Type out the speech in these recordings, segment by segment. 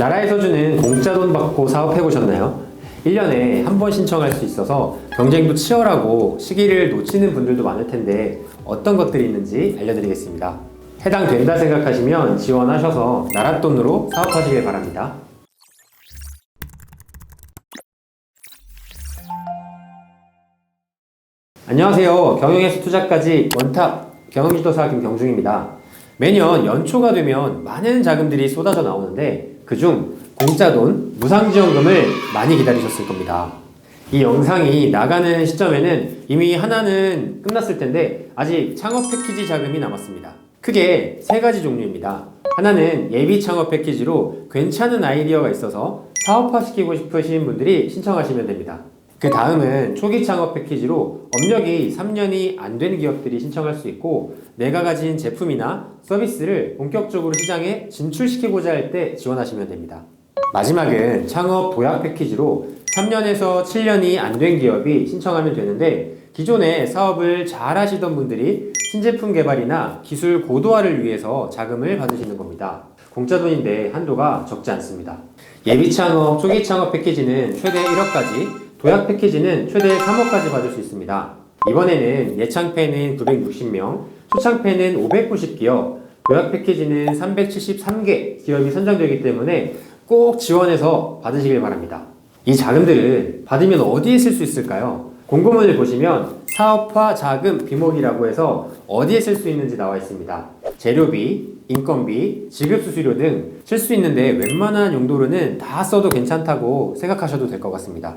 나라에서 주는 공짜 돈 받고 사업해 보셨나요? 1년에 한 번 신청할 수 있어서 경쟁도 치열하고 시기를 놓치는 분들도 많을 텐데 어떤 것들이 있는지 알려드리겠습니다. 해당된다 생각하시면 지원하셔서 나라 돈으로 사업하시길 바랍니다. 안녕하세요. 경영에서 투자까지 원탑 경영지도사 김경중입니다. 매년 연초가 되면 많은 자금들이 쏟아져 나오는데 그중 공짜 돈, 무상지원금을 많이 기다리셨을 겁니다. 이 영상이 나가는 시점에는 이미 하나는 끝났을 텐데 아직 창업 패키지 자금이 남았습니다. 크게 세 가지 종류입니다. 하나는 예비 창업 패키지로 괜찮은 아이디어가 있어서 사업화시키고 싶으신 분들이 신청하시면 됩니다. 그 다음은 초기 창업 패키지로 업력이 3년이 안 된 기업들이 신청할 수 있고 내가 가진 제품이나 서비스를 본격적으로 시장에 진출시키고자 할 때 지원하시면 됩니다. 마지막은 창업 도약 패키지로 3년에서 7년이 안 된 기업이 신청하면 되는데 기존에 사업을 잘 하시던 분들이 신제품 개발이나 기술 고도화를 위해서 자금을 받으시는 겁니다. 공짜 돈인데 한도가 적지 않습니다. 예비 창업, 초기 창업 패키지는 최대 1억까지, 도약 패키지는 최대 3억까지 받을 수 있습니다. 이번에는 예창패는 960명, 초창패는 590기업, 도약 패키지는 373개 기업이 선정되기 때문에 꼭 지원해서 받으시길 바랍니다. 이 자금들을 받으면 어디에 쓸 수 있을까요? 공고문을 보시면 사업화 자금 비목이라고 해서 어디에 쓸 수 있는지 나와 있습니다. 재료비, 인건비, 지급 수수료 등 쓸 수 있는데 웬만한 용도로는 다 써도 괜찮다고 생각하셔도 될 것 같습니다.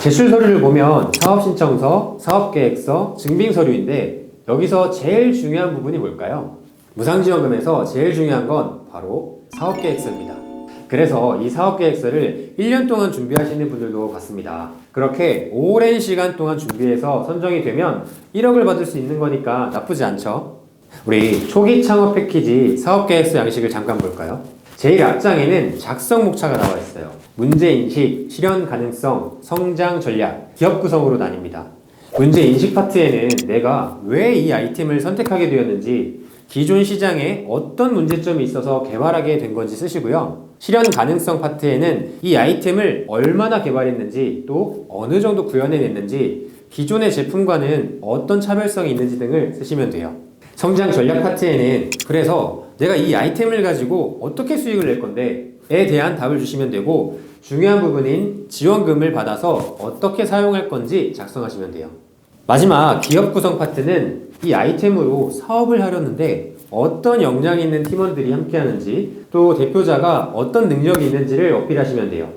제출 서류를 보면 사업 신청서, 사업 계획서, 증빙 서류인데 여기서 제일 중요한 부분이 뭘까요? 무상지원금에서 제일 중요한 건 바로 사업 계획서입니다. 그래서 이 사업 계획서를 1년 동안 준비하시는 분들도 봤습니다. 그렇게 오랜 시간 동안 준비해서 선정이 되면 1억을 받을 수 있는 거니까 나쁘지 않죠? 우리 초기 창업 패키지 사업 계획서 양식을 잠깐 볼까요? 제일 앞장에는 작성 목차가 나와 있어요. 문제 인식, 실현 가능성, 성장 전략, 기업 구성으로 나뉩니다. 문제 인식 파트에는 내가 왜 이 아이템을 선택하게 되었는지, 기존 시장에 어떤 문제점이 있어서 개발하게 된 건지 쓰시고요. 실현 가능성 파트에는 이 아이템을 얼마나 개발했는지, 또 어느 정도 구현해냈는지, 기존의 제품과는 어떤 차별성이 있는지 등을 쓰시면 돼요. 성장 전략 파트에는 그래서 내가 이 아이템을 가지고 어떻게 수익을 낼 건데 에 대한 답을 주시면 되고 중요한 부분인 지원금을 받아서 어떻게 사용할 건지 작성하시면 돼요. 마지막 기업 구성 파트는 이 아이템으로 사업을 하려는데 어떤 역량이 있는 팀원들이 함께 하는지 또 대표자가 어떤 능력이 있는지를 어필하시면 돼요.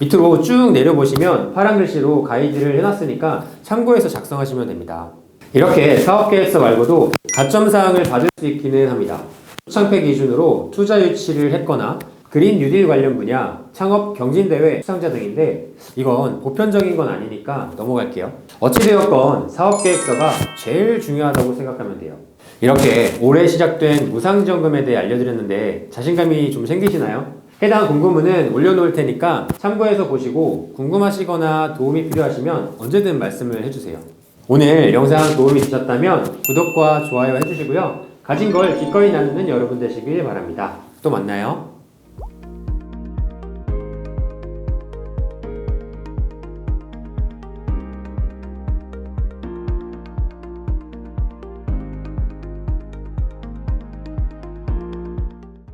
밑으로 쭉 내려보시면 파란 글씨로 가이드를 해놨으니까 참고해서 작성하시면 됩니다. 이렇게 사업계획서 말고도 가점사항을 받을 수 있기는 합니다. 초창패 기준으로 투자 유치를 했거나 그린 뉴딜 관련 분야, 창업 경진대회 수상자 등인데 이건 보편적인 건 아니니까 넘어갈게요. 어찌되었건 사업계획서가 제일 중요하다고 생각하면 돼요. 이렇게 올해 시작된 무상지원금에 대해 알려드렸는데 자신감이 좀 생기시나요? 해당 공고문은 올려놓을 테니까 참고해서 보시고 궁금하시거나 도움이 필요하시면 언제든 말씀을 해주세요. 오늘 영상 도움이 되셨다면 구독과 좋아요 해주시고요. 가진 걸 기꺼이 나누는 여러분 되시길 바랍니다. 또 만나요.